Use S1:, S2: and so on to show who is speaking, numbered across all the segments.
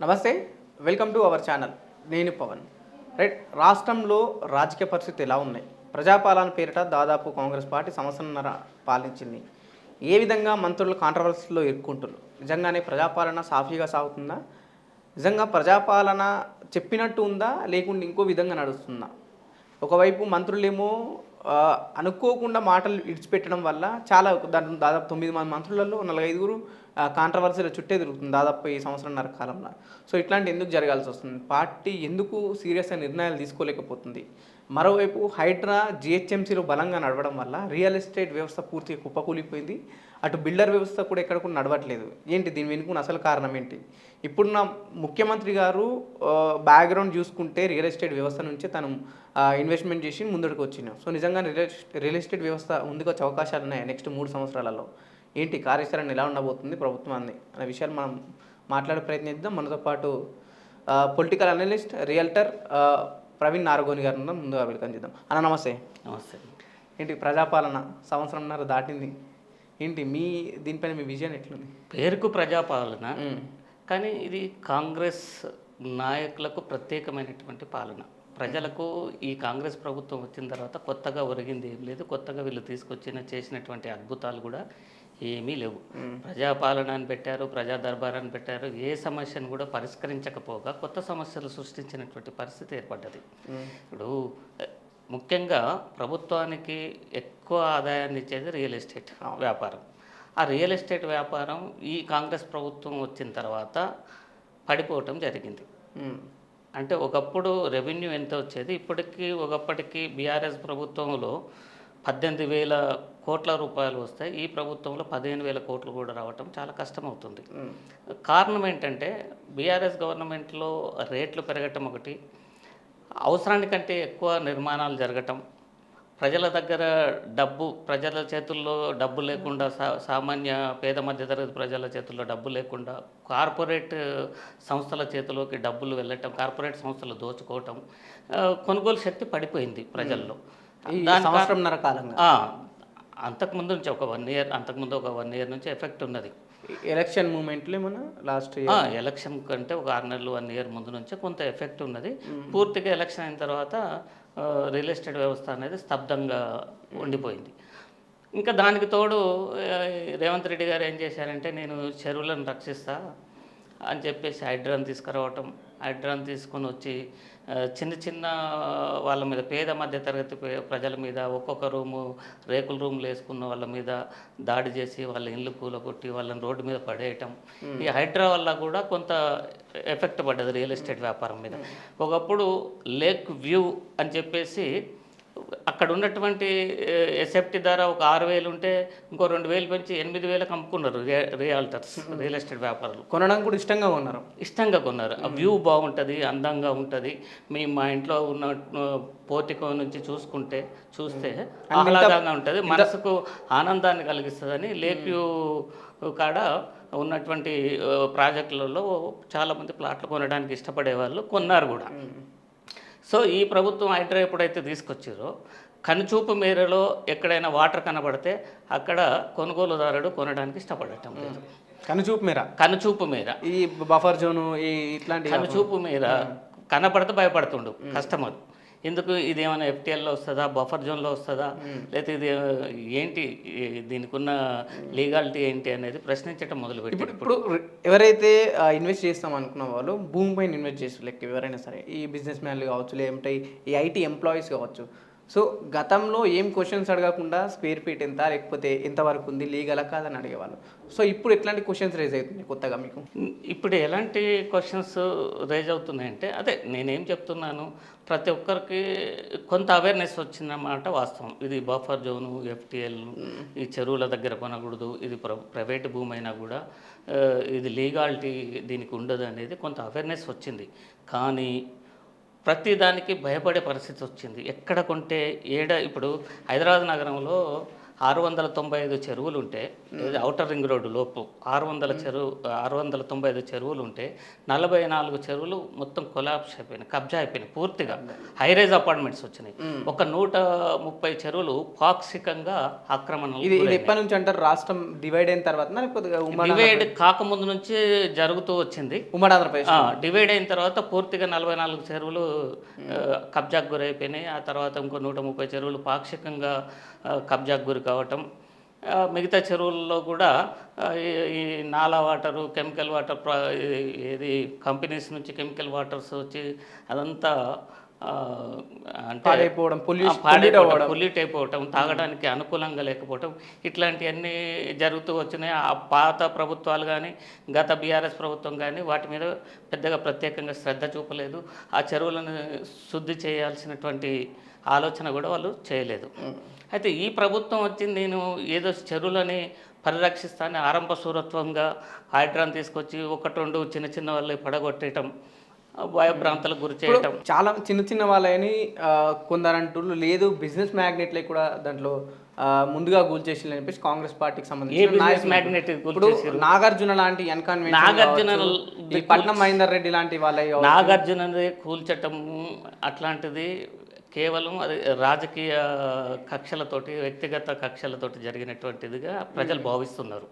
S1: నమస్తే welcome to our channel. నేను Pawan. Right రాష్ట్రంలో రాజకీయ పరిస్థితి ఎలా ఉన్నాయి? ప్రజాపాలన పేరిట దాదాపు కాంగ్రెస్ పార్టీ సంవత్సరంన్నర పాలించింది. ఏ విధంగా మంత్రులు కాంట్రవర్సీలో ఇరుక్కుంటున్నారు? నిజంగానే ప్రజాపాలన సాఫీగా సాగుతుందా? నిజంగా ప్రజాపాలన చెప్పినట్టు ఉందా? లేకుంటే ఇంకో విధంగా నడుస్తుందా? ఒకవైపు మంత్రులేమో అనుకోకుండా మాటలు ఇడిచిపెట్టడం వల్ల చాలా దాని దాదాపు తొమ్మిది మంది మంత్రులలో నలగైదుగురు కాంట్రవర్సీల చుట్టే తిరుగుతుంది. దాదాపు ఈ సంవత్సరంన్నర కాలంలో. సో ఇట్లాంటి ఎందుకు జరగాల్సి వస్తుంది? పార్టీ ఎందుకు సీరియస్గా నిర్ణయాలు తీసుకోలేకపోతుంది? మరోవైపు హైడ్రా జిహెచ్ఎంసీలో బలంగా నడవడం వల్ల రియల్ ఎస్టేట్ వ్యవస్థ పూర్తిగా కుప్పకూలిపోయింది. అటు బిల్డర్ వ్యవస్థ కూడా ఎక్కడ కూడా నడవట్లేదు. ఏంటి దీని వెనుకున్న అసలు కారణం ఏంటి? ఇప్పుడు నా ముఖ్యమంత్రి గారు బ్యాక్గ్రౌండ్ చూసుకుంటే రియల్ ఎస్టేట్ వ్యవస్థ నుంచి తను ఇన్వెస్ట్మెంట్ చేసి ముందడుకు వచ్చిన సో నిజంగా రియల్ రియల్ ఎస్టేట్ వ్యవస్థ ముందుకు వచ్చే అవకాశాలు ఉన్నాయి నెక్స్ట్ మూడు సంవత్సరాలలో? ఏంటి కార్యాచరణ ఎలా ఉండబోతుంది ప్రభుత్వాన్ని అనే విషయాలు మనం మాట్లాడే ప్రయత్నిద్దాం మనతో పాటు political analyst realtor Praveen Naragoni garu. ముందుగా వెల్కమ్ చేద్దాం. అన్న నమస్తే.
S2: నమస్తే.
S1: ఏంటి ప్రజాపాలన సంవత్సరంన్నర దాటింది. ఏంటి మీ దీనిపైన మీ విజన్ ఎట్లుంది?
S2: పేరుకు ప్రజాపాలన. కానీ ఇది కాంగ్రెస్ నాయకులకు ప్రత్యేకమైనటువంటి పాలన. ప్రజలకు ఈ కాంగ్రెస్ ప్రభుత్వం వచ్చిన తర్వాత కొత్తగా ఒరిగింది ఏం లేదు కొత్తగా వీళ్ళు తీసుకొచ్చిన చేసినటువంటి అద్భుతాలు కూడా ఏమీ లేవు. ప్రజాపాలన అని పెట్టారు ప్రజా దర్బార్ అని పెట్టారు ఏ సమస్యను కూడా పరిష్కరించకపోగా కొత్త సమస్యలు సృష్టించినటువంటి పరిస్థితి ఏర్పడ్డది. ఇప్పుడు ముఖ్యంగా ప్రభుత్వానికి ఎక్కువ ఆదాయాన్ని ఇచ్చేది రియల్ ఎస్టేట్ వ్యాపారం. ఆ రియల్ ఎస్టేట్ వ్యాపారం ఈ కాంగ్రెస్ ప్రభుత్వం వచ్చిన తర్వాత పడిపోవటం జరిగింది. అంటే ఒకప్పుడు రెవెన్యూ ఎంత వచ్చేది? ఇప్పటికీ ఒకప్పటికి బీఆర్ఎస్ ప్రభుత్వంలో పద్దెనిమిది వేల కోట్ల రూపాయలు వస్తాయి. ఈ ప్రభుత్వంలో పదిహేను వేల కోట్లు కూడా రావటం చాలా కష్టమవుతుంది. కారణం ఏంటంటే బీఆర్ఎస్ గవర్నమెంట్లో రేట్లు పెరగటం ఒకటి అవసరానికంటే ఎక్కువ నిర్మాణాలు జరగటం ప్రజల దగ్గర డబ్బు ప్రజల చేతుల్లో డబ్బు లేకుండా సా సామాన్య పేద మధ్యతరగతి ప్రజల చేతుల్లో డబ్బు లేకుండా కార్పొరేట్ సంస్థల చేతిలోకి డబ్బులు వెళ్ళటం కార్పొరేట్ సంస్థలు దోచుకోవటం కొనుగోలు శక్తి పడిపోయింది ప్రజల్లో.
S1: సంవత్సరంన్నర కాలంగా
S2: అంతకుముందు నుంచి ఒక వన్ ఇయర్ అంతకుముందు ఒక వన్ ఇయర్ నుంచి ఎఫెక్ట్ ఉన్నది.
S1: ఎలక్షన్ మూమెంట్లో ఏమన్నా లాస్ట్
S2: ఆ, ఎలక్షన్ కంటే ఒక ఆరు నెలలు వన్ ఇయర్ ముందు నుంచే కొంత ఎఫెక్ట్ ఉన్నది. పూర్తిగా ఎలక్షన్ అయిన తర్వాత రియల్ ఎస్టేట్ వ్యవస్థ అనేది స్తబ్దంగా ఉండిపోయింది. ఇంకా దానికి తోడు రేవంత్ రెడ్డి గారు ఏం చేశారంటే నేను చెరువులను రక్షిస్తా అని చెప్పేసి హైడ్రాన్ తీసుకురావటం హైడ్రాన్ తీసుకొని వచ్చి చిన్న చిన్న వాళ్ళ మీద పేద మధ్య తరగతి ప్రజల మీద ఒక్కొక్క రూము రేకుల రూములు వేసుకున్న వాళ్ళ మీద దాడి చేసి వాళ్ళ ఇల్లు కూలగొట్టి వాళ్ళని రోడ్డు మీద పడేయటం. ఈ హైడ్రా వల్ల కూడా కొంత ఎఫెక్ట్ పడ్డది రియల్ ఎస్టేట్ వ్యాపారం మీద. ఒకప్పుడు లేక్ వ్యూ అని చెప్పేసి అక్కడ ఉన్నటువంటి ఎసెప్టీ ధర ఒక ఆరు వేలు ఉంటే ఇంకో రెండు వేలు పెంచి ఎనిమిది వేలకు అమ్ముకున్నారు రియా- రియాల్టర్స్ రియల్ ఎస్టేట్ వ్యాపారులు.
S1: కొనడం కూడా ఇష్టంగా ఉన్నారు
S2: ఇష్టంగా కొన్నారు. ఆ వ్యూ బాగుంటుంది అందంగా ఉంటుంది. మీ మా ఇంట్లో ఉన్న పోర్టికో నుంచి చూసుకుంటే చూస్తే ఆహ్లాదంగా ఉంటుంది. మనసుకు ఆనందాన్ని కలిగిస్తుందని లేక్ వ్యూ కాడ ఉన్నటువంటి ప్రాజెక్టులలో చాలామంది ప్లాట్లు కొనడానికి ఇష్టపడే వాళ్ళు కొన్నారు కూడా. సో ఈ ప్రభుత్వం హైడ్రా ఎప్పుడైతే తీసుకొచ్చారో కనుచూపు మేరలో ఎక్కడైనా వాటర్ కనబడితే అక్కడ కొనుగోలుదారుడు కొనడానికి ఇష్టపడటం లేదు.
S1: కనుచూపు మేర?
S2: కనుచూపు మేర.
S1: ఈ బఫర్ జోను ఈ ఇట్లాంటి
S2: కనుచూపు మీద కనపడితే భయపడుతుండు కస్టమర్. ఎందుకు ఇది ఏమైనా ఎఫ్టీఎల్లో వస్తుందా? బఫర్ జోన్లో వస్తుందా? లేకపోతే ఇది ఏంటి దీనికి ఉన్న లీగాలిటీ ఏంటి అనేది ప్రశ్నించడం మొదలుపెట్టి
S1: ఇప్పుడు ఇప్పుడు ఎవరైతే ఇన్వెస్ట్ చేస్తాం అనుకున్న వాళ్ళు భూమి పైన ఇన్వెస్ట్ చేస్తారు లెక్క ఎవరైనా సరే ఈ బిజినెస్ మ్యాన్లు కావచ్చు లేదంటే ఈ ఐటీ ఎంప్లాయీస్ కావచ్చు సో గతంలో ఏం క్వశ్చన్స్ అడగకుండా స్క్వేర్ ఫీట్ ఎంత లేకపోతే ఎంతవరకు ఉంది లీగలా కాదని అడిగేవాళ్ళు. సో ఇప్పుడు ఎట్లాంటి క్వశ్చన్స్ రేజ్ అవుతున్నాయి కొత్తగా మీకు?
S2: ఇప్పుడు ఎలాంటి క్వశ్చన్స్ రేజ్ అవుతున్నాయంటే అదే నేనేం చెప్తున్నాను ప్రతి ఒక్కరికి కొంత అవేర్నెస్ వచ్చిందన్నమాట వాస్తవం. ఇది బఫర్ జోను ఎఫ్టిఎల్ ఈ చెరువుల దగ్గర కొనకూడదు ఇది ప్ర ప్రైవేట్ భూమి అయినా కూడా ఇది లీగాలిటీ దీనికి ఉండదు అనేది కొంత అవేర్నెస్ వచ్చింది. కానీ ప్రతిదానికి భయపడే పరిస్థితి వచ్చింది. ఎక్కడ కొంటే ఏడ ఇప్పుడు హైదరాబాద్ నగరంలో ఆరు వందల తొంభై ఐదు చెరువులు ఉంటే ఔటర్ రింగ్ రోడ్డు లోపు ఆరు వందల చెరువు ఆరు వందల తొంభై ఐదు చెరువులు ఉంటే నలభై నాలుగు చెరువులు మొత్తం కొలాప్స్ అయిపోయినాయి కబ్జా అయిపోయినాయి పూర్తిగా. హైరైజ్ అపార్ట్మెంట్స్ వచ్చినాయి. ఒక నూట ముప్పై చెరువులు పాక్షికంగా
S1: ఇది ఇది ఎప్పటి నుంచి అంటారు? రాష్ట్రం డివైడ్ అయిన తర్వాత
S2: డివైడ్ కాకముందు నుంచి జరుగుతూ వచ్చింది.
S1: ఉమ్మడి ఆంధ్రప్రదేశ్
S2: డివైడ్ అయిన తర్వాత పూర్తిగా నలభై నాలుగు చెరువులు కబ్జాకు గురైపోయినాయి. ఆ తర్వాత ఇంకో నూట ముప్పై చెరువులు పాక్షికంగా కబ్జాకు గురి కావటం. మిగతా చెరువుల్లో కూడా ఈ- ఈ నాలా వాటరు కెమికల్ వాటర్ ప్ర- ఏది కంపెనీస్ నుంచి కెమికల్ వాటర్స్ వచ్చి అదంతా
S1: పాడైపోవడం పొల్యూషన్
S2: పాడైపోవడం పొల్యూట్ అయిపోవటం తాగడానికి అనుకూలంగా లేకపోవటం ఇట్లాంటివన్నీ జరుగుతూ వచ్చినాయి. ఆ పాత ప్రభుత్వాలు కానీ గత బీఆర్ఎస్ ప్రభుత్వం కానీ వాటి మీద పెద్దగా ప్రత్యేకంగా శ్రద్ధ చూపలేదు. ఆ చెరువులను శుద్ధి చేయాల్సినటువంటి ఆలోచన కూడా వాళ్ళు చేయలేదు. అయితే ఈ ప్రభుత్వం వచ్చింది నేను ఏదో చెరువులని పరిరక్షిస్తానని ఆరంభ సూరత్వంగా హైడ్రాన్ తీసుకొచ్చి ఒకటి రెండు చిన్న చిన్న వాళ్ళని పడగొట్టేయటం భయభ్రాంతలకు గురి చేయటం.
S1: చాలా చిన్న చిన్న వాళ్ళని కొందరు అంటున్నారు లేదు బిజినెస్ మ్యాగ్నెట్లే కూడా దాంట్లో ముందుగా గూల్ చేసి అని చెప్పేసి కాంగ్రెస్ పార్టీకి సంబంధించి.
S2: మ్యాగ్నెట్
S1: ఇప్పుడు నాగార్జున లాంటి
S2: నాగార్జున
S1: పట్నం మహేందర్ రెడ్డి లాంటి వాళ్ళ
S2: నాగార్జునది కూల్చటం అట్లాంటిది కేవలం అది రాజకీయ కక్షలతోటి వ్యక్తిగత కక్షలతోటి జరిగినటువంటిదిగా ప్రజలు భావిస్తున్నారు.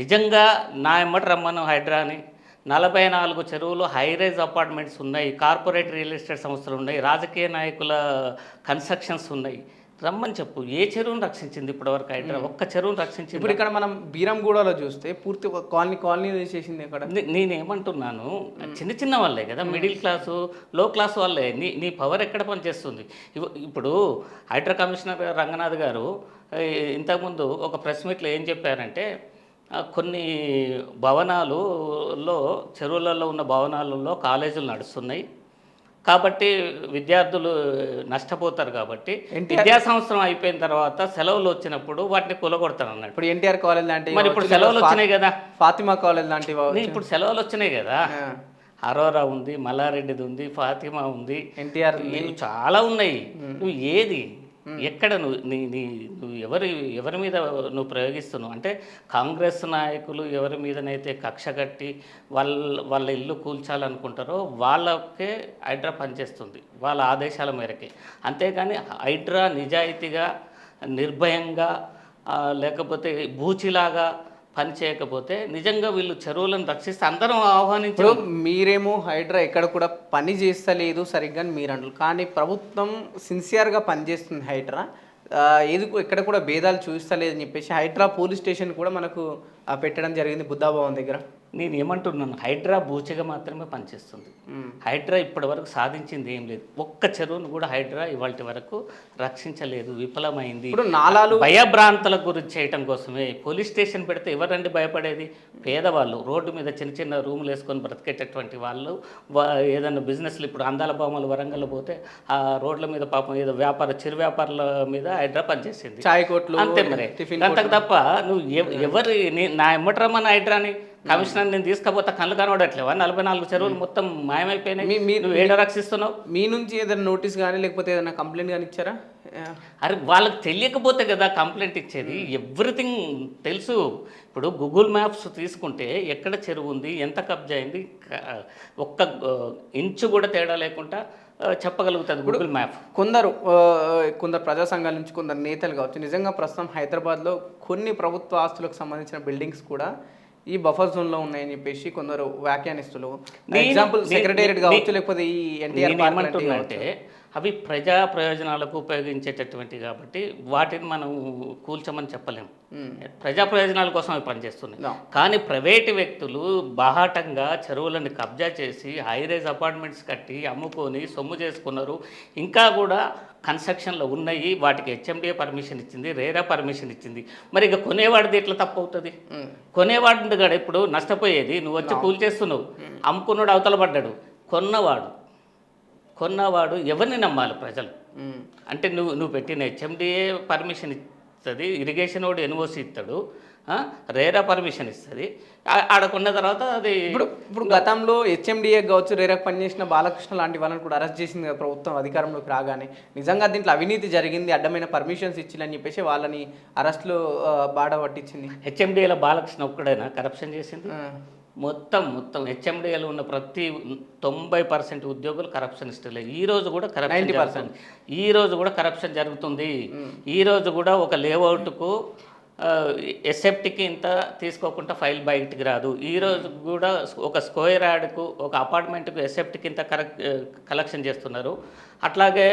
S2: నిజంగా నా ఎమ్మటి రమ్మను హైడ్రాని నలభై నాలుగు చెరువులు హైరైజ్ అపార్ట్మెంట్స్ ఉన్నాయి కార్పొరేట్ రియల్ ఎస్టేట్ సంస్థలు ఉన్నాయి రాజకీయ నాయకుల కన్స్ట్రక్షన్స్ ఉన్నాయి. రమ్మని చెప్పు ఏ చెరువును రక్షించింది ఇప్పటివరకు హైడ్రా? ఒక్క చెరువును రక్షించింది?
S1: ఇప్పుడు ఇక్కడ మనం బీరంగూడలో చూస్తే పూర్తి ఒక కాలనీ కాలనీ చేసింది అక్కడ
S2: నే- నేనేమంటున్నాను చిన్న చిన్న వాళ్ళే కదా మిడిల్ క్లాసు లో క్లాస్ వాళ్ళే. నీ నీ పవర్ ఎక్కడ పనిచేస్తుంది? ఇప్పుడు హైడ్రా కమిషనర్ రంగనాథ్ గారు ఇంతకుముందు ఒక ప్రెస్ మీట్లో ఏం చెప్పారంటే కొన్ని భవనాలులో చెరువులలో ఉన్న భవనాలలో కాలేజీలు నడుస్తున్నాయి. కాబట్టి విద్యార్థులు నష్టపోతారు కాబట్టి విద్యా సంవత్సరం అయిపోయిన తర్వాత సెలవులు వచ్చినప్పుడు వాటిని కూలగొడతాను అన్నట్టు
S1: ఇప్పుడు ఎన్టీఆర్ కాలేజ్ లాంటి
S2: మరి ఇప్పుడు సెలవులు వచ్చినాయి కదా.
S1: ఫాతిమా కాలేజ్ లాంటి
S2: నీ ఇప్పుడు సెలవులు వచ్చినాయి కదా. అరోరా ఉంది మల్లారెడ్డిది ఉంది ఫాతిమా ఉంది.
S1: ఎన్టీఆర్
S2: చాలా ఉన్నాయి. నువ్వు ఏది ఎక్కడ నువ్వు నీ నీ నువ్వు ఎవరి ఎవరి మీద నువ్వు ప్రయోగిస్తున్నావు? అంటే కాంగ్రెస్ నాయకులు ఎవరి మీదనైతే కక్ష కట్టి వాళ్ళ వాళ్ళ ఇల్లు కూల్చాలనుకుంటారో వాళ్ళకే హైడ్రా పనిచేస్తుంది వాళ్ళ ఆదేశాల మేరకే. అంతేగాని హైడ్రా నిజాయితీగా నిర్భయంగా లేకపోతే బూచిలాగా పని చేయకపోతే నిజంగా వీళ్ళు చెరువులను రక్షిస్తే అందరం
S1: ఆహ్వానించారు మీరేమో హైడ్రా ఎక్కడ కూడా పని చేస్తలేదు సరిగ్గా అని మీరు అంటారు కానీ ప్రభుత్వం సిన్సియర్గా పనిచేస్తుంది హైడ్రా. ఆ, ఏది ఎక్కడ కూడా భేదాలు చూపిస్తలేదని చెప్పేసి హైడ్రా పోలీస్ స్టేషన్ కూడా మనకు పెట్టడం జరిగింది. బుద్ధాభవన్ దగ్గర.
S2: నేను ఏమంటున్నాను హైడ్రా బూచిగా మాత్రమే పనిచేస్తుంది. హైడ్రా ఇప్పటి వరకు సాధించింది ఏం లేదు. ఒక్క చెరువును కూడా హైడ్రా ఇవాళ వరకు రక్షించలేదు. విఫలమైంది.
S1: ఇప్పుడు నాలాలు
S2: భయభ్రాంతలకు గురి చేయటం కోసమే పోలీస్ స్టేషన్ పెడితే ఎవరండి భయపడేది? పేదవాళ్ళు. రోడ్డు మీద చిన్న చిన్న రూములు వేసుకొని బ్రతికేటటువంటి వాళ్ళు ఏదైనా బిజినెస్లు ఇప్పుడు అందాల బొమ్మలు వరంగల్ పోతే ఆ రోడ్ల మీద పాపం ఏదో వ్యాపార చిరు వ్యాపారుల మీద హైడ్రా పనిచేసింది.
S1: చాయ్ కోట్లు
S2: అంతే మరి. అంతకు తప్ప నువ్వు ఎవ- ఎవరి నీ- నా ఎమ్మటరమ్మన్న హైడ్రాని కమిషనర్ నేను తీసుకపోతే. కళ్ళు కనబడట్లేవా? నలభై నాలుగు చెరువులు మొత్తం మాయమైపోయినాయి. నువ్వు ఏడ రక్షిస్తున్నావు?
S1: మీ నుంచి ఏదైనా నోటీస్ కానీ లేకపోతే ఏదైనా కంప్లైంట్ కానీ ఇచ్చారా?
S2: అరే వాళ్ళకి తెలియకపోతే కదా కంప్లైంట్ ఇచ్చేది. ఎవ్రీథింగ్ తెలుసు. ఇప్పుడు గూగుల్ మ్యాప్స్ తీసుకుంటే ఎక్కడ చెరువు ఉంది ఎంత కబ్జా అయింది ఒక్క ఇంచు కూడా తేడా లేకుండా చెప్పగలుగుతుంది గూగుల్ మ్యాప్
S1: కొందరు కొందరు ప్రజా సంఘాల నుంచి కొందరు నేతలు కావచ్చు నిజంగా ప్రస్తుతం హైదరాబాద్లో కొన్ని ప్రభుత్వ ఆస్తులకు సంబంధించిన బిల్డింగ్స్ కూడా ఈ బఫర్ జోన్లో ఉన్నాయని చెప్పేసి కొందరు వ్యాఖ్యానిస్తులు. ఎగ్జాంపుల్ సెక్రటేరియట్ కావచ్చు లేకపోతే ఈ ఎన్టీఆర్
S2: ఏమంటున్నానంటే అవి ప్రజా ప్రయోజనాలకు ఉపయోగించేటటువంటి కాబట్టి వాటిని మనం కూల్చమని చెప్పలేము ప్రజా ప్రయోజనాల కోసం అవి పనిచేస్తున్నాయి. కానీ ప్రైవేటు వ్యక్తులు బాహాటంగా చెరువులను కబ్జా చేసి హైరేజ్ అపార్ట్మెంట్స్ కట్టి అమ్ముకొని సొమ్ము చేసుకున్నారు. ఇంకా కూడా కన్స్ట్రక్షన్లో ఉన్నాయి. వాటికి హెచ్ఎండిఏ పర్మిషన్ ఇచ్చింది రేరా పర్మిషన్ ఇచ్చింది. మరి ఇక కొనేవాడిది ఎట్లా తప్పు అవుతుంది కొనేవాడు కాడ ఇప్పుడు నష్టపోయేది. నువ్వు వచ్చి కూల్చేస్తున్నావు. అమ్ముకున్నాడు అవతల పడ్డాడు. కొన్నవాడు. కొన్నవాడు ఎవరిని నమ్మాలి ప్రజలు? అంటే నువ్వు నువ్వు పెట్టిన హెచ్ఎండిఏ పర్మిషన్ ఇస్తుంది ఇరిగేషన్ వాడు ఎన్ఓసి ఇస్తాడు రేరా పర్మిషన్ ఇస్తుంది. ఆడకున్న తర్వాత అది
S1: ఇప్పుడు ఇప్పుడు గతంలో హెచ్ఎండిఏ కావచ్చు రేరకు పనిచేసిన బాలకృష్ణ లాంటి వాళ్ళని కూడా అరెస్ట్ చేసింది కదా ప్రభుత్వం అధికారంలోకి రాగానే. నిజంగా దీంట్లో అవినీతి జరిగింది అడ్డమైన పర్మిషన్స్ ఇచ్చిందని చెప్పేసి వాళ్ళని అరెస్ట్లో బాడ పట్టించింది.
S2: హెచ్ఎండిఏల బాలకృష్ణ ఒక్కడైనా? కరప్షన్ చేసింది? మొత్తం మొత్తం హెచ్ఎండిఏలో ఉన్న ప్రతి తొంభై పర్సెంట్ ఉద్యోగులు కరప్షన్ ఇష్టలే ఈ రోజు కూడా కరప్షన్
S1: 90%
S2: జరుగుతుంది. ఈ రోజు కూడా కరప్షన్ జరుగుతుంది. ఈ రోజు కూడా ఒక లేఅవుట్కు ఎసెప్ట్కి ఇంత తీసుకోకుండా ఫైల్ బయటికి రాదు. ఈ రోజు కూడా ఒక స్క్వేర్ యార్డ్కు ఒక అపార్ట్మెంట్కు ఎసెప్ట్కి ఇంత కరెక్ట్ కలెక్షన్ చేస్తున్నారు. అట్లాగే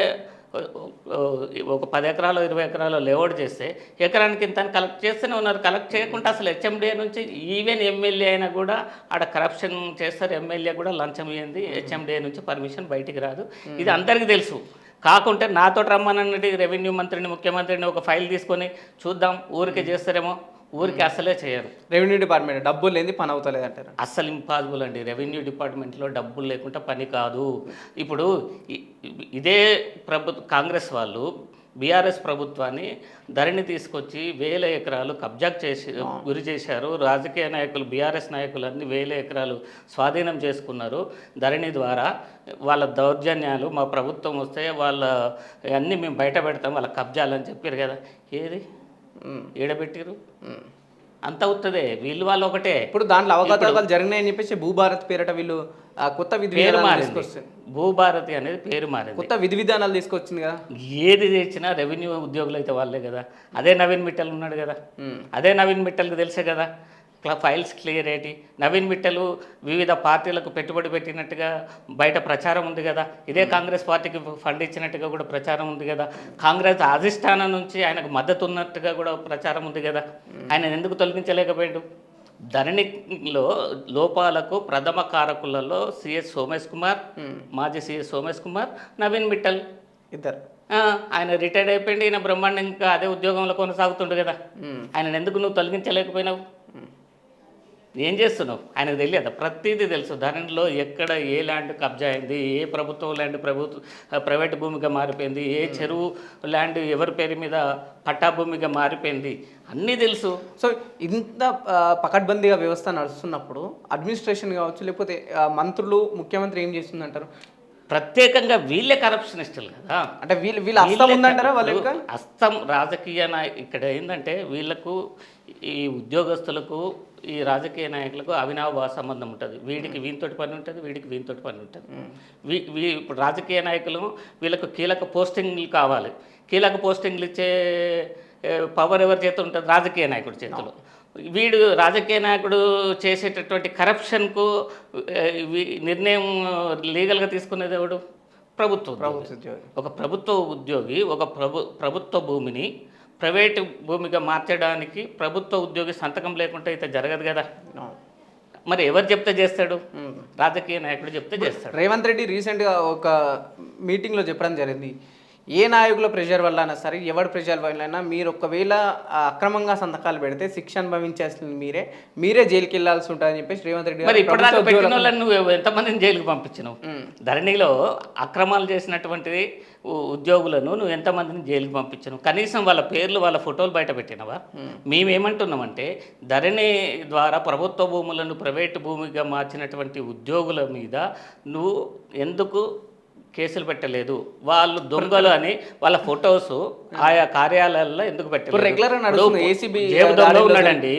S2: ఒక పది ఎకరాలు ఇరవై ఎకరాలు లేఅవుట్ చేస్తే ఎకరానికి ఇంత కలెక్ట్ చేస్తూనే ఉన్నారు. కలెక్ట్ చేయకుండా అసలు హెచ్ఎండిఏ నుంచి ఈవెన్ ఎమ్మెల్యే అయినా కూడా ఆడ కరప్షన్ చేస్తారు. ఎమ్మెల్యే కూడా లంచం ఇయ్యింది. హెచ్ఎండిఏ నుంచి పర్మిషన్ బయటికి రాదు. ఇది అందరికీ తెలుసు. కాకుంటే నాతో రమ్మనన్నది రెవెన్యూ మంత్రిని ముఖ్యమంత్రిని ఒక ఫైల్ తీసుకొని చూద్దాం ఊరికే చేస్తారేమో. ఊరికి అసలే చేయరు.
S1: రెవెన్యూ డిపార్ట్మెంట్ డబ్బులు లేని పని అవుతలేదు అంటారు
S2: అస్సలు ఇంపాసిబుల్ అండి. రెవెన్యూ డిపార్ట్మెంట్లో డబ్బులు లేకుండా పని కాదు. ఇప్పుడు ఇదే ప్రభుత్వ కాంగ్రెస్ వాళ్ళు బీఆర్ఎస్ ప్రభుత్వాన్ని ధరణి తీసుకొచ్చి వేల ఎకరాలు కబ్జా చేసి గురి చేశారు. రాజకీయ నాయకులు బీఆర్ఎస్ నాయకులు అన్ని వేల ఎకరాలు స్వాధీనం చేసుకున్నారు. ధరణి ద్వారా వాళ్ళ దౌర్జన్యాలు మా ప్రభుత్వం వస్తే వాళ్ళ అన్నీ మేము బయట పెడతాం వాళ్ళ కబ్జాలని చెప్పారు కదా. ఏది? ఏడబెట్టిరు. అంత అవుతుంది వీళ్ళు వాళ్ళు ఒకటే.
S1: ఇప్పుడు దాంట్లో అవకతవకలు జరిగినాయని చెప్పేసి భూభారత్ పేరట వీళ్ళు కొత్త విధి
S2: పేరు మారింది. భూభారతి అనేది పేరు మారింది.
S1: కొత్త విధి విధానాలు తీసుకొచ్చింది కదా.
S2: ఏది తెచ్చినా రెవెన్యూ ఉద్యోగులు అయితే వాళ్ళే కదా. అదే నవీన్ మిట్టల్ ఉన్నాడు కదా. అదే నవీన్ మిట్టల్కి తెలుసే కదా. ఫైల్స్ క్లియర్ ఏంటి? నవీన్ మిట్టలు వివిధ పార్టీలకు పెట్టుబడి పెట్టినట్టుగా బయట ప్రచారం ఉంది కదా. ఇదే కాంగ్రెస్ పార్టీకి ఫండ్ ఇచ్చినట్టుగా కూడా ప్రచారం ఉంది కదా. కాంగ్రెస్ అధిష్టానం నుంచి ఆయనకు మద్దతు ఉన్నట్టుగా కూడా ప్రచారం ఉంది కదా. ఆయన ఎందుకు తొలగించలేకపోయాడు? ధరణిలో లోపాలకు ప్రథమ కారకులలో సిఎస్ సోమేష్ కుమార్ మాజీ సిఎస్ సోమేష్ కుమార్ నవీన్ మిట్టల్.
S1: ఇద్దరు.
S2: ఆయన రిటైర్డ్ అయిపోయింది ఈయన బ్రహ్మాండం ఇంకా అదే ఉద్యోగంలో కొనసాగుతుండు కదా. ఆయన ఎందుకు నువ్వు తొలగించలేకపోయినావు? ఏం చేస్తున్నావు? ఆయనకు తెలియదు? ప్రతిదీ తెలుసు. ధరణిలో ఎక్కడ ఏ ల్యాండ్ కబ్జా అయింది? ఏ ప్రభుత్వం ల్యాండ్ ప్రభుత్వ ప్రైవేట్ భూమిగా మారిపోయింది? ఏ చెరువు ల్యాండ్ ఎవరి పేరు మీద పట్టా భూమిగా మారిపోయింది? అన్నీ తెలుసు.
S1: సో ఇంత పకడ్బందీగా వ్యవస్థ నడుస్తున్నప్పుడు అడ్మినిస్ట్రేషన్ కావచ్చు లేకపోతే మంత్రులు ముఖ్యమంత్రి ఏం చేస్తుందంటారు?
S2: ప్రత్యేకంగా వీళ్ళే కరప్షనిస్టులు కదా.
S1: అంటే వీళ్ళు వీళ్ళ అస్తం ఉందంటారా వాళ్ళ
S2: అస్తం రాజకీయ నాయ ఇక్కడ ఏంటంటే వీళ్ళకు ఈ ఉద్యోగస్తులకు ఈ రాజకీయ నాయకులకు అవినాభావ సంబంధం ఉంటుంది. వీడికి వీనితోటి పని ఉంటుంది వీడికి వీనితోటి పని ఉంటుంది. వీ వీ ఇప్పుడు రాజకీయ నాయకులు వీళ్ళకు కీలక పోస్టింగ్లు కావాలి. కీలక పోస్టింగ్లు ఇచ్చే పవర్ ఎవరి చేతిలో ఉంటుంది? రాజకీయ నాయకుడి చేతిలో. వీడు రాజకీయ నాయకుడు చేసేటటువంటి కరప్షన్కు నిర్ణయం లీగల్గా తీసుకునేది ఎవడు? ప్రభుత్వం ఒక ప్రభుత్వ ఉద్యోగి ఒక ప్రభు ప్రభుత్వ భూమిని ప్రైవేటు భూమిగా మార్చడానికి ప్రభుత్వ ఉద్యోగి సంతకం లేకుంటే అయితే జరగదు కదా. మరి ఎవరు చెప్తే చేస్తాడు. రాజకీయ నాయకుడు చెప్తే చేస్తాడు
S1: రేవంత్ రెడ్డి రీసెంట్గా ఒక మీటింగ్లో చెప్పడం జరిగింది ఏ నాయకుల ప్రెషర్ వల్ల అయినా సరే ఎవరి ప్రెషర్ వల్ల అయినా మీరు ఒకవేళ అక్రమంగా సంతకాలు పెడితే శిక్ష అనుభవించాల్సింది మీరే. మీరే జైలుకి వెళ్ళాల్సి ఉంటుందని చెప్పేసి రేవంత్ రెడ్డి
S2: మరి
S1: గారు
S2: ఇప్పటిదాకా పెట్టిన వాళ్ళని నువ్వు ఎంతమందిని జైలుకి పంపించినావు. ధరణిలో అక్రమాలు చేసినటువంటి ఉద్యోగులను నువ్వు ఎంతమందిని జైలుకి పంపించినావు? కనీసం వాళ్ళ పేర్లు వాళ్ళ ఫోటోలు బయట పెట్టినవా? మేమేమంటున్నామంటే ధరణి ద్వారా ప్రభుత్వ భూములను ప్రైవేటు భూమిగా మార్చినటువంటి ఉద్యోగుల మీద నువ్వు ఎందుకు కేసులు పెట్టలేదు వాళ్ళు దొంగలు అని వాళ్ళ ఫొటోస్ ఆయా కార్యాలయాల్లో ఎందుకు
S1: గా నడుస్తుంది. ACB
S2: జేబు దొంగ ఉన్నాడండి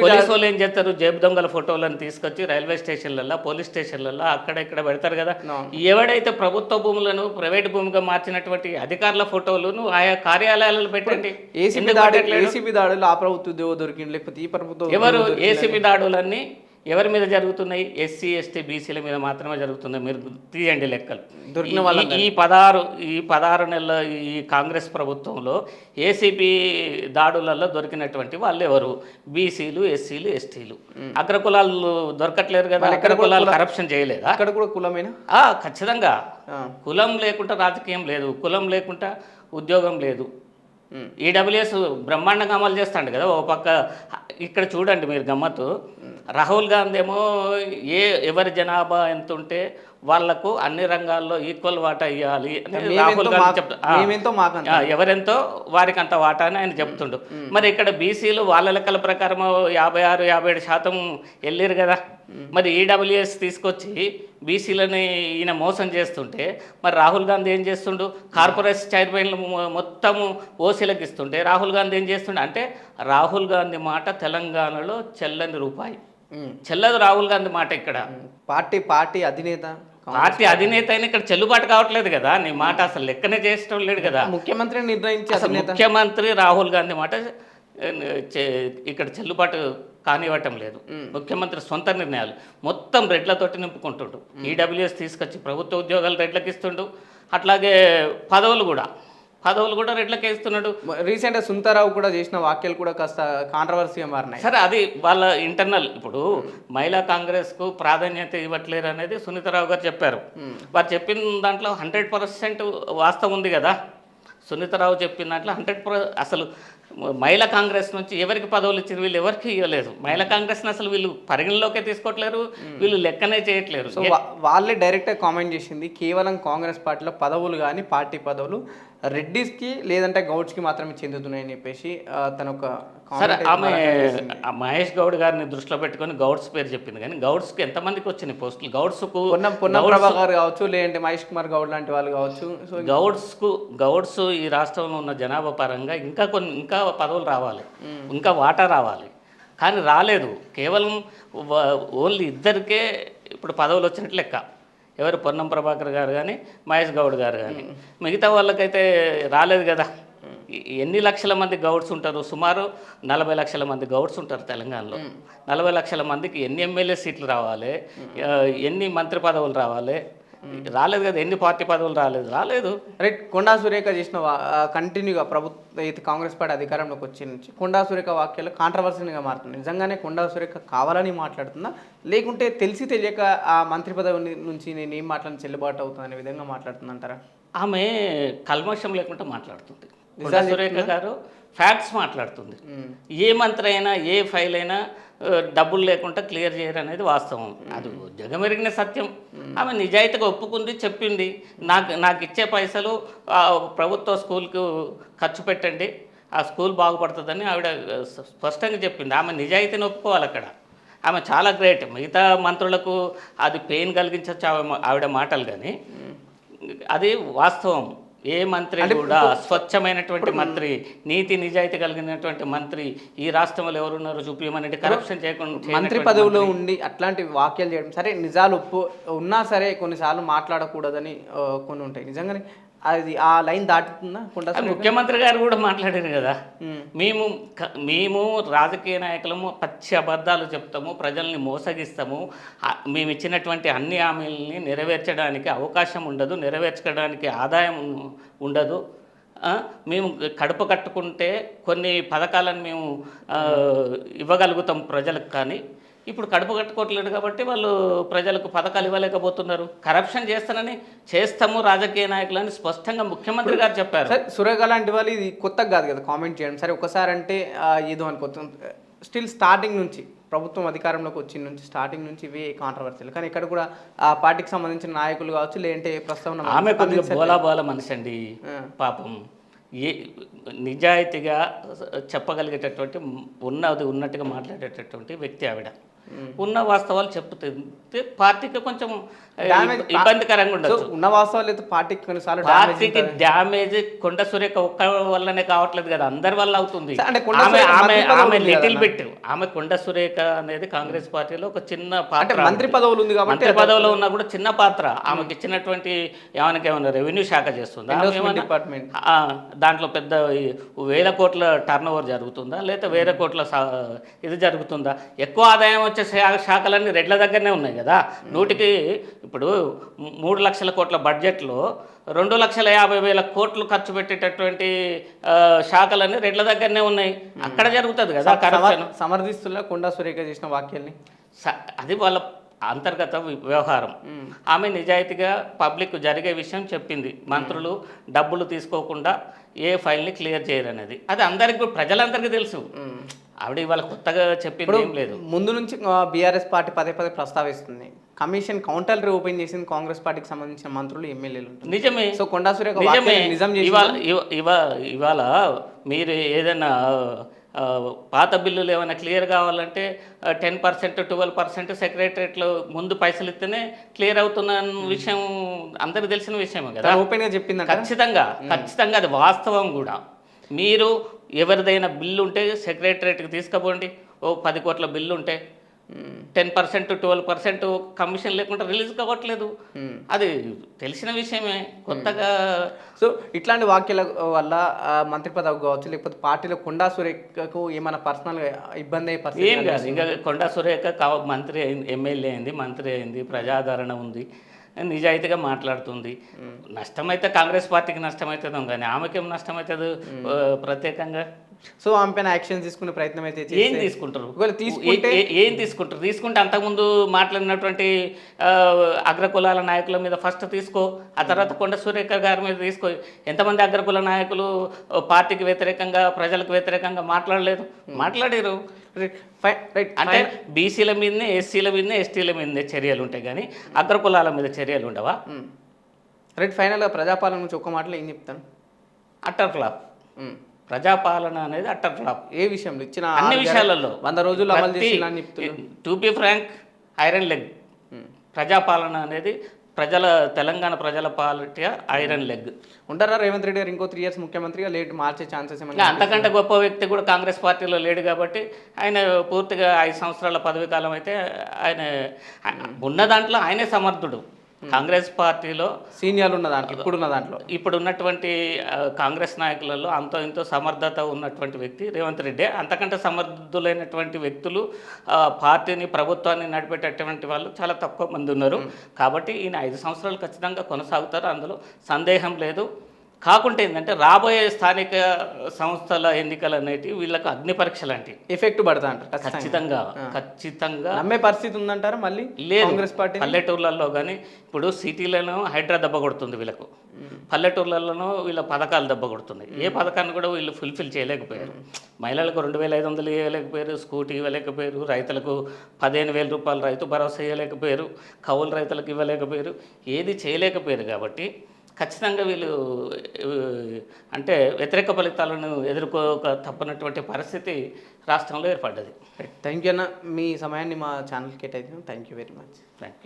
S2: పోలీసు వాళ్ళు ఏం చేస్తారు జేబు దొంగల ఫోటోలను తీసుకొచ్చి రైల్వే స్టేషన్లలో పోలీస్ స్టేషన్లలో అక్కడ ఇక్కడ పెడతారు కదా. ఎవడైతే ప్రభుత్వ భూములను ప్రైవేట్ భూమిగా మార్చినటువంటి అధికారుల ఫోటోలను ఆయా కార్యాలయాలలో పెట్టండి
S1: ఏసీబీ? ఏసీబీ దాడులు ఆ ప్రభుత్వ ఉద్యోగం దొరికింది లేకపోతే ఈ ప్రభుత్వ
S2: ఎవరు. ఏసీబీ దాడులన్నీ ఎవరి మీద జరుగుతున్నాయి? ఎస్సీ ఎస్టీ బీసీల మీద మాత్రమే జరుగుతున్నాయి. మీరు తీయండి లెక్కలు.
S1: దొరికిన వాళ్ళందరినీ.
S2: ఈ పదహారు ఈ పదహారు నెలల ఈ కాంగ్రెస్ ప్రభుత్వంలో ఏసీబీ దాడులలో దొరికినటువంటి వాళ్ళు ఎవరు? బీసీలు ఎస్సీలు ఎస్టీలు. అగ్రకులాలు దొరకట్లేరు కదా. అగ్రకులాలు కరప్షన్ చేయలేదా?
S1: అక్కడ కూడా కులమైన?
S2: ఆ, ఖచ్చితంగా. కులం లేకుండా రాజకీయం లేదు. కులం లేకుండా ఉద్యోగం లేదు. ఈడబ్ల్యూఎస్ బ్రహ్మాండంగా అమలు చేస్తాడు కదా. ఓ పక్క ఇక్కడ చూడండి మీరు గమ్మత్తు. రాహుల్ గాంధీ ఏమో ఏ ఎవరి జనాభా ఎంత ఉంటే వాళ్ళకు అన్ని రంగాల్లో ఈక్వల్ వాటా ఇవ్వాలి అని రాహుల్ గాంధీ చెప్తా ఎవరెంతో వారికి అంత వాటా అని ఆయన చెప్తుండు. మరి ఇక్కడ బీసీలు వాళ్ళ లెక్కల ప్రకారం యాభై ఆరు యాభై ఏడు శాతం వెళ్ళారు కదా. మరి ఈడబ్ల్యూఎస్ తీసుకొచ్చి బీసీలని ఈయన మోసం చేస్తుంటే మరి రాహుల్ గాంధీ ఏం చేస్తుండు? కార్పొరేషన్ చైర్మన్లు మొత్తము ఓసీలకు ఇస్తుంటే రాహుల్ గాంధీ ఏం చేస్తుండే? అంటే రాహుల్ గాంధీ మాట తెలంగాణలో చెల్లని రూపాయి. చెల్లదు రాహుల్ గాంధీ మాట ఇక్కడ.
S1: పార్టీ పార్టీ అధినేత
S2: పార్టీ అధినేత అయినా ఇక్కడ చెల్లుబాటు కావట్లేదు కదా నీ మాట అసలు లెక్కనే చేసడం లేడు కదా.
S1: ముఖ్యమంత్రి నిర్ణయించి
S2: ముఖ్యమంత్రి రాహుల్ గాంధీ మాట ఇక్కడ చెల్లుబాటు కానివ్వటం లేదు. ముఖ్యమంత్రి సొంత నిర్ణయాలు. మొత్తం రెడ్లతోటి నింపుకుంటుండు. ఈడబ్ల్యూఎస్ తీసుకొచ్చి ప్రభుత్వ ఉద్యోగాలు రెడ్లకి ఇస్తుండు అట్లాగే పదవులు కూడా. పదవులు కూడా రెడ్లకే ఇస్తున్నాడు
S1: రీసెంట్గా సుందరరావు కూడా చేసిన వ్యాఖ్యలు కూడా కాస్త కాంట్రవర్సీగా మారినాయి.
S2: సరే అది వాళ్ళ ఇంటర్నల్ ఇప్పుడు మహిళా కాంగ్రెస్కు ప్రాధాన్యత ఇవ్వట్లేరు అనేది సునీతారావు గారు చెప్పారు. వారు చెప్పిన దాంట్లో హండ్రెడ్ పర్సెంట్ వాస్తవం ఉంది కదా. సునీతారావు చెప్పిన దాంట్లో హండ్రెడ్ అసలు మహిళా కాంగ్రెస్ నుంచి ఎవరికి పదవులు ఇచ్చింది వీళ్ళు ఎవరికి ఇవ్వలేదు. మహిళా కాంగ్రెస్ని అసలు వీళ్ళు పరిగణలోకే తీసుకోవట్లేరు వీళ్ళు లెక్కనే చేయట్లేరు.
S1: సో వాళ్ళే డైరెక్ట్గా కామెంట్ చేసింది కేవలం కాంగ్రెస్ పార్టీలో పదవులు కానీ పార్టీ పదవులు రెడ్డిస్కి లేదంటే గౌడ్స్కి మాత్రమే చెందుతున్నాయని చెప్పేసి తన ఒక
S2: సరే ఆమె మహేష్ గౌడ్ గారిని దృష్టిలో పెట్టుకొని గౌడ్స్ పేరు చెప్పింది. కానీ గౌడ్స్కి ఎంతమందికి వచ్చినాయి పోస్టులు? గౌడ్స్కు
S1: పొన్నం పొన్నం ప్రభాకర్ కావచ్చు లేదంటే మహేష్ కుమార్ గౌడ్ లాంటి వాళ్ళు కావచ్చు.
S2: గౌడ్స్కు గౌడ్స్ ఈ రాష్ట్రంలో ఉన్న జనాభా పరంగా ఇంకా కొన్ని ఇంకా పదవులు రావాలి. ఇంకా వాటా రావాలి. కానీ రాలేదు. కేవలం ఓన్లీ ఇద్దరికే ఇప్పుడు పదవులు వచ్చినట్లు లెక్క. ఎవరు పొన్నం ప్రభాకర్ గారు కానీ మహేష్ గౌడ్ గారు కానీ మిగతా వాళ్ళకైతే రాలేదు కదా. ఎన్ని లక్షల మంది గౌడ్స్ ఉంటారు? సుమారు నలభై లక్షల మంది గౌడ్స్ ఉంటారు తెలంగాణలో. నలభై లక్షల మందికి ఎన్ని ఎమ్మెల్యే సీట్లు రావాలి? ఎన్ని మంత్రి పదవులు రావాలి? రాలేదు కదా ఎన్ని పార్టీ పదవులు రాలేదు? రాలేదు.
S1: రైట్ కొండా సురేఖ చేసిన కంటిన్యూగా ప్రభుత్వ అయితే కాంగ్రెస్ పార్టీ అధికారంలోకి వచ్చి నుంచి కొండా సురేఖ వాక్యాలు కాంట్రవర్సీగా మారుతుంది నిజంగానే కొండా సురేఖ కావాలని మాట్లాడుతుందా? లేకుంటే తెలిసి తెలియక ఆ మంత్రి పదవి నుంచి నేను ఏం మాట్లాడిన చెల్లుబాటు అవుతుంది అనే విధంగా మాట్లాడుతుందంటారా?
S2: ఆమె కల్మషం లేకుండా మాట్లాడుతుంది. సురేఖ గారు ఫ్యాక్ట్స్ మాట్లాడుతుంది. ఏ మంత్రి అయినా ఏ ఫైల్ అయినా డబ్బులు లేకుండా క్లియర్ చేయరు అనేది వాస్తవం అది జగమెరిగిన సత్యం. ఆమె నిజాయితీగా ఒప్పుకుంది చెప్పింది. నాకు నాకు ఇచ్చే పైసలు ఆ, ప్రభుత్వ స్కూల్కు ఖర్చు పెట్టండి. ఆ స్కూల్ బాగుపడుతుందని ఆవిడ స్పష్టంగా చెప్పింది. ఆమె నిజాయితీని ఒప్పుకోవాలి అక్కడ. ఆమె చాలా గ్రేట్. మిగతా మంత్రులకు అది పెయిన్ కలిగించవచ్చు ఆవిడ మాటలు కానీ అది వాస్తవం. ఏ మంత్రి కూడా స్వచ్ఛమైనటువంటి మంత్రి నీతి నిజాయితీ కలిగినటువంటి మంత్రి ఈ రాష్ట్రంలో ఎవరున్నారో చూపించమని కరప్షన్ చేయకుండా
S1: మంత్రి పదవిలో ఉండి అట్లాంటి వాక్యాలు చేయడం సరే నిజాలు ఒప్పు ఉన్నా సరే కొన్నిసార్లు మాట్లాడకూడదని కొన్ని ఉంటాయి. నిజంగానే అది ఆ లైన్ దాటుతుందా కొండా
S2: ముఖ్యమంత్రి గారు కూడా మాట్లాడారు కదా.
S1: మ్మ్.
S2: మేము రాజకీయ నాయకులము పచ్చి అబద్ధాలు చెప్తాము ప్రజల్ని మోసగిస్తాము. మేము ఇచ్చినటువంటి అన్ని హామీలని నెరవేర్చడానికి అవకాశం ఉండదు నెరవేర్చడానికి ఆదాయం ఉండదు. మేము కడుపు కట్టుకుంటే కొన్ని పథకాలను మేము ఇవ్వగలుగుతాం ప్రజలకు కానీ. ఇప్పుడు కడుపు కట్టుకోవట్లేదు కాబట్టి వాళ్ళు ప్రజలకు పథకాలు ఇవ్వలేకపోతున్నారు. కరప్షన్ చేస్తానని చేస్తాము రాజకీయ నాయకులని స్పష్టంగా ముఖ్యమంత్రి గారు చెప్పారు.
S1: సరే సురేఖ లాంటి వాళ్ళు ఇది కొత్తగా కాదు కదా కామెంట్ చేయడం. సరే ఒకసారి అంటే ఏదో అనుకోవచ్చు. స్టిల్ స్టార్టింగ్ నుంచి ప్రభుత్వం అధికారంలోకి వచ్చిన నుంచి స్టార్టింగ్ నుంచి ఇవే కాంట్రవర్సీలు కానీ ఇక్కడ కూడా ఆ పార్టీకి సంబంధించిన నాయకులు కావచ్చు లేదంటే ప్రస్తుతం ఉన్న
S2: ఆమె కొద్దిగా బోలా బోల మనిషి అండి. పాపం ఏ నిజాయితీగా చెప్పగలిగేటటువంటి ఉన్నది ఉన్నట్టుగా మాట్లాడేటటువంటి వ్యక్తి ఆవిడ. ఉన్న వాస్తవాలు చెప్తే పార్టీకి కొంచెం ఇబ్బందికరంగా ఉండొచ్చు.
S1: ఉన్న వాస్తవాలు అయితే పార్టీకి కొన్నిసార్లు
S2: పార్టీకి డ్యామేజ్ కొండ సురేఖ ఒక్క వల్లనే కావట్లేదు కదా అందరి వల్ల అవుతుంది. ఆమె ఆమె లిటిల్ బిట్ ఆమె కొండ సురేఖ అనేది కాంగ్రెస్ పార్టీలో ఒక చిన్న పాత్ర
S1: మంత్రి పదవులు ఉంది కాబట్టి
S2: మంత్రి పదవిలో ఉన్నా కూడా చిన్న పాత్ర. ఆమెకి ఇచ్చినటువంటి ఏమైనా ఏమైనా రెవెన్యూ శాఖ చేస్తుందా. ఆ, దాంట్లో పెద్ద వేల కోట్ల టర్న్ ఓవర్ జరుగుతుందా? లేదా వేల కోట్ల ఇది జరుగుతుందా? ఎక్కువ ఆదాయం వచ్చే శాఖలన్నీ రెడ్ల దగ్గరనే ఉన్నాయి కదా. నూటికి ఇప్పుడు మూడు లక్షల కోట్ల బడ్జెట్లో రెండు లక్షల యాభై వేల కోట్లు ఖర్చు పెట్టేటటువంటి శాఖలన్నీ రెడ్ల దగ్గరనే ఉన్నాయి. అక్కడ జరుగుతుంది కదా
S1: సమర్థిస్తున్నా కొండా సురేఖ చేసిన వాక్యాల్ని
S2: స- అది వాళ్ళ అంతర్గత వ్యవహారం. ఆమె నిజాయితీగా పబ్లిక్ జరిగే విషయం చెప్పింది. మంత్రులు డబ్బులు తీసుకోకుండా ఏ ఫైల్ని క్లియర్ చేయరనేది. అది అందరికీ ప్రజలందరికీ తెలుసు. ఆవిడ ఇవాళ కొత్తగా చెప్పింది ఏం లేదు.
S1: ముందు నుంచి బీఆర్ఎస్ పార్టీ పదే పదే ప్రస్తావిస్తుంది. కమిషన్ కౌంటర్ ఓపెన్ చేసింది కాంగ్రెస్ పార్టీకి సంబంధించిన మంత్రులు ఎమ్మెల్యేలు
S2: నిజమే.
S1: సో కొండా
S2: నిజమే.
S1: నిజం
S2: ఇవాళ ఇవ- ఇవా- ఇవాళ మీరు ఏదైనా పాత బిల్లులు ఏమైనా క్లియర్ కావాలంటే టెన్ పర్సెంట్ ట్వెల్వ్ పర్సెంట్ సెక్రటరేట్లో ముందు పైసలు ఇస్తేనే క్లియర్ అవుతున్న విషయం అందరికి తెలిసిన విషయమే కదా?
S1: ఓపెన్గా చెప్పిందంట
S2: ఖచ్చితంగా ఖచ్చితంగా అది వాస్తవం కూడా. మీరు ఎవరిదైనా బిల్లు ఉంటే సెక్రటరేట్కి తీసుకుపోండి. ఓ పది కోట్ల బిల్లు ఉంటే. Ten percent twelve percent commission లేకుండా రిలీజ్ కావట్లేదు. అది తెలిసిన విషయమే. కొత్తగా
S1: సో ఇట్లాంటి వాక్యాల వల్ల మంత్రి పదవి కావచ్చు లేకపోతే పార్టీలో కొండా సురేఖకు ఏమైనా పర్సనల్ ఇబ్బంది అయ్యే
S2: ఏం కాదు. ఇంకా కొండా సురేఖ మంత్రి అయింది ఎమ్మెల్యే అయింది మంత్రి అయింది ప్రజాదరణ ఉంది. నిజాయితీగా మాట్లాడుతుంది. నష్టమైతే కాంగ్రెస్ పార్టీకి నష్టమవుతుందో కానీ ఆమెకేం నష్టమవుతుంది ప్రత్యేకంగా?
S1: సో ఆమె పైన యాక్షన్ తీసుకునే ప్రయత్నం అయితే
S2: ఏం తీసుకుంటారు? ఏ- తీసుకుంటారు? తీసుకుంటే అంతకుముందు మాట్లాడినటువంటి అగ్రకులాల నాయకుల మీద ఫస్ట్ తీసుకో ఆ తర్వాత కొండ సురేఖ గారి మీద తీసుకో. ఎంతమంది అగ్రకుల నాయకులు పార్టీకి వ్యతిరేకంగా ప్రజలకు వ్యతిరేకంగా మాట్లాడలేదు? మాట్లాడారు.
S1: రైట్
S2: అంటే బీసీల మీదనే ఎస్సీల మీదనే ఎస్టీల మీదనే చర్యలు ఉంటాయి కానీ అగ్రకులాల మీద చర్యలు ఉండవా?
S1: రైట్ ఫైనల్గా ప్రజాపాలన నుంచి ఒక్క మాటలో ఏం చెప్తాను?
S2: అట్టర్
S1: మ్మ్.
S2: ప్రజాపాలన అనేది అట్టర్ ఫ్లాప్
S1: ఏ విషయంలో? ఇచ్చిన
S2: అన్ని విషయాలలో.
S1: వంద రోజులు అమలు చేసిన అని చెప్తున్నారు.
S2: To be frank iron leg ప్రజాపాలన అనేది ప్రజల తెలంగాణ ప్రజల పాలిటీ ఐరన్ లెగ్.
S1: ఉంటారా రేవంత్ రెడ్డి గారు ఇంకో త్రీ ఇయర్స్ ముఖ్యమంత్రిగా లేట్ మార్చే ఛాన్సెస్ ఏమైనా
S2: అంతకంటే గొప్ప వ్యక్తి కూడా కాంగ్రెస్ పార్టీలో లేడు కాబట్టి ఆయన పూర్తిగా ఐదు సంవత్సరాల పదవి కాలం అయితే ఆయన ఉన్న దాంట్లో ఆయనే సమర్థుడు. కాంగ్రెస్ పార్టీలో
S1: సీనియర్లు ఉన్న దాంట్లో ఇప్పుడున్న దాంట్లో.
S2: ఇప్పుడు ఉన్నటువంటి కాంగ్రెస్ నాయకులలో అంతో ఇంతో సమర్థత ఉన్నటువంటి వ్యక్తి రేవంత్ రెడ్డి. అంతకంటే సమర్థులైనటువంటి వ్యక్తులు పార్టీని ప్రభుత్వాన్ని నడిపేటటువంటి వాళ్ళు చాలా తక్కువ మంది ఉన్నారు. కాబట్టి ఈయన ఐదు సంవత్సరాలు ఖచ్చితంగా కొనసాగుతారు. అందులో సందేహం లేదు. కాకుంటే ఏంటంటే రాబోయే స్థానిక సంస్థల ఎన్నికలు అనేటివి వీళ్ళకు అగ్ని పరీక్ష లాంటివి
S1: ఎఫెక్ట్ పడతా అంటారు ఖచ్చితంగా.
S2: ఖచ్చితంగా
S1: నమ్మే పరిస్థితి ఉందంటారా మళ్ళీ?
S2: లేదు.
S1: కాంగ్రెస్ పార్టీ
S2: పల్లెటూర్లలో కానీ ఇప్పుడు సిటీలలో హైడ్రా దెబ్బ కొడుతుంది వీళ్ళకు. పల్లెటూర్లలోనూ వీళ్ళ పథకాలు దెబ్బ కొడుతున్నాయి. ఏ పథకాన్ని కూడా వీళ్ళు ఫుల్ఫిల్ చేయలేకపోయారు. మహిళలకు రెండు వేల ఐదు వందలు ఇవ్వలేకపోయారు స్కూటీ ఇవ్వలేకపోయారు రైతులకు పదిహేను వేల రూపాయలు రైతు భరోసా ఇవ్వలేకపోయారు కౌలు రైతులకు ఇవ్వలేకపోయారు ఏది చేయలేకపోయారు కాబట్టి ఖచ్చితంగా వీళ్ళు అంటే వ్యతిరేక ఫలితాలను ఎదుర్కోక తప్పనటువంటి పరిస్థితి రాష్ట్రంలో ఏర్పడ్డది.
S1: థ్యాంక్ యూ అన్న మీ సమయాన్ని మా channel కేటాయించాం thank you very much
S2: thank you